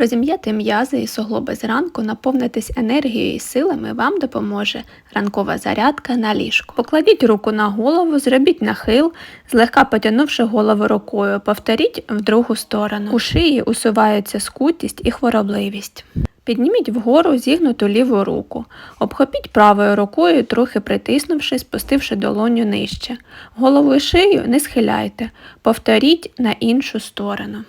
Розім'яти м'язи і суглоби зранку, наповнитись енергією і силами вам допоможе ранкова зарядка на ліжку. Покладіть руку на голову, зробіть нахил, злегка потягнувши голову рукою, повторіть в другу сторону. У шиї усуваються скутість і хворобливість. Підніміть вгору зігнуту ліву руку. Обхопіть правою рукою, трохи притиснувши, спустивши долоню нижче. Голову і шию не схиляйте. Повторіть на іншу сторону.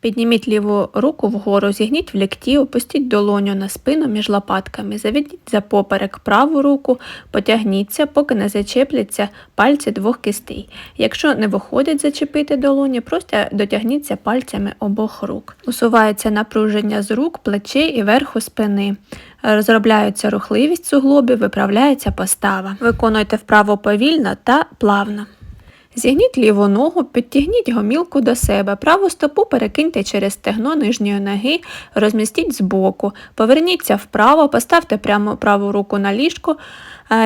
Підніміть ліву руку вгору, зігніть в лікті, опустіть долоню на спину між лопатками, заведіть за поперек праву руку, потягніться, поки не зачепляться пальці двох кистей. Якщо не виходить зачепити долоні, просто дотягніться пальцями обох рук. Усувається напруження з рук, плечей і верху спини. Розробляється рухливість суглобів, виправляється постава. Виконуйте вправо повільно та плавно. Зігніть ліву ногу, підтягніть гомілку до себе, праву стопу перекиньте через стегно нижньої ноги, розмістіть збоку, поверніться вправо, поставте прямо праву руку на ліжко,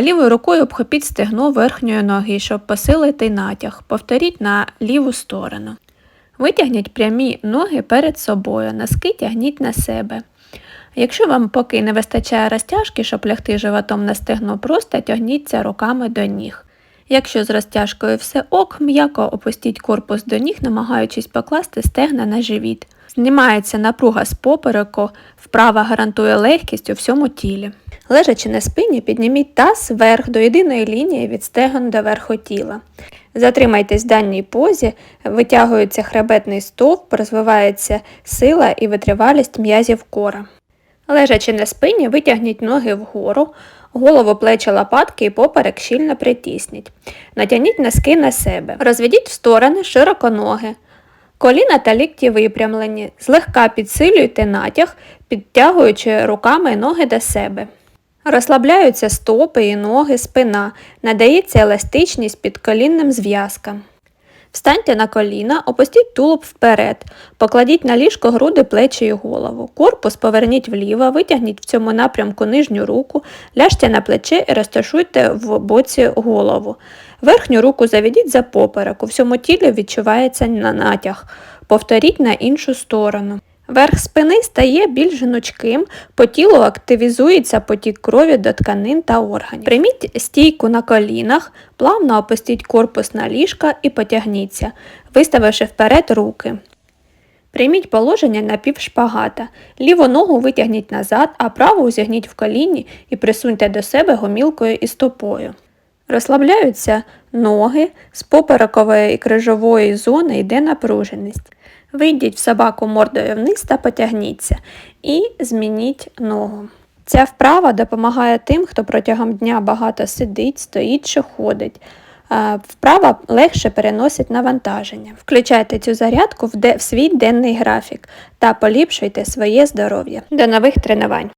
лівою рукою обхопіть стегно верхньої ноги, щоб посилити натяг. Повторіть на ліву сторону. Витягніть прямі ноги перед собою, носки тягніть на себе. Якщо вам поки не вистачає розтяжки, щоб лягти животом на стегно, просто тягніться руками до ніг. Якщо з розтяжкою все ок, м'яко опустіть корпус до ніг, намагаючись покласти стегна на живіт. Знімається напруга з попереку, вправа гарантує легкість у всьому тілі. Лежачи на спині, підніміть таз вверх до єдиної лінії від стегон до верху тіла. Затримайтесь в даній позі, витягується хребетний стовп, розвивається сила і витривалість м'язів кора. Лежачи на спині, витягніть ноги вгору, голову, плечі, лопатки і поперек щільно притисніть. Натягніть носки на себе. Розведіть в сторони широко ноги. Коліна та лікті випрямлені. Злегка підсилюйте натяг, підтягуючи руками ноги до себе. Розслабляються стопи і ноги, спина, надається еластичність під колінним зв'язкам. Встаньте на коліна, опустіть тулуб вперед, покладіть на ліжко груди, плечі і голову. Корпус поверніть вліво, витягніть в цьому напрямку нижню руку, ляжте на плече і розташуйте в боці голову. Верхню руку заведіть за поперек, у всьому тілі відчувається на натяг. Повторіть на іншу сторону. Верх спини стає більш гнучким, по тілу активізується потік крові до тканин та органів. Прийміть стійку на колінах, плавно опустіть корпус на ліжка і потягніться, виставивши вперед руки. Прийміть положення на півшпагата. Ліву ногу витягніть назад, а праву зігніть в коліні і присуньте до себе гомілкою і стопою. Розслабляються ноги, з поперекової і крижової зони йде напруженість. Вийдіть в собаку мордою вниз та потягніться і змініть ногу. Ця вправа допомагає тим, хто протягом дня багато сидить, стоїть чи ходить. Е, Вправа легше переносить навантаження. Включайте цю зарядку в свій денний графік та поліпшуйте своє здоров'я. До нових тренувань!